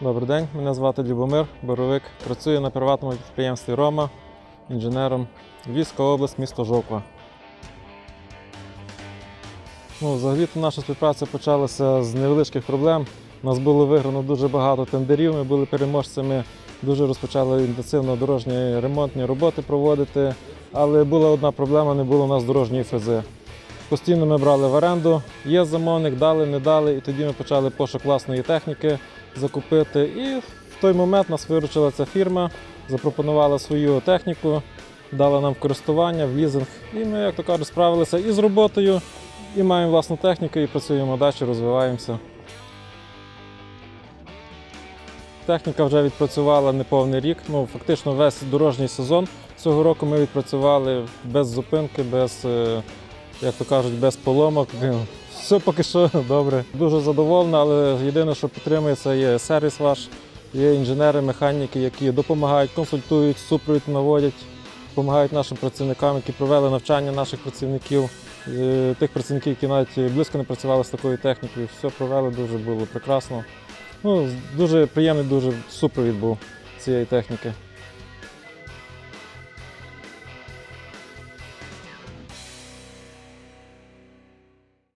Добрий день, мене звати Любомир Боровик. Працюю на приватному підприємстві Рома інженером. Львівська область, місто Жовква. Ну, взагалі-то наша співпраця почалася з невеличких проблем. У нас було виграно дуже багато тендерів, ми були переможцями, дуже розпочали інтенсивно дорожні ремонтні роботи проводити. Але була одна проблема, не було у нас дорожньої фрези. Постійно ми брали в оренду, є замовник, дали, не дали, і тоді ми почали пошук власної техніки закупити. І в той момент нас виручила ця фірма, запропонувала свою техніку, дала нам в користування, в лізинг. І ми, як то кажуть, справилися і з роботою, і маємо власну техніку, і працюємо далі, розвиваємося. Техніка вже відпрацювала неповний рік. Ну, фактично весь дорожній сезон цього року ми відпрацювали без зупинки, без, е, як то кажуть, без поломок. Все поки що добре. Дуже задоволена, але єдине, що підтримує, це є сервіс ваш, є інженери, механіки, які допомагають, консультують, супровід наводять, допомагають нашим працівникам, які провели навчання наших працівників, е, тих працівників, які навіть близько не працювали з такою технікою. Все провели, дуже було прекрасно. Ну, дуже приємний, дуже супровід був цієї техніки.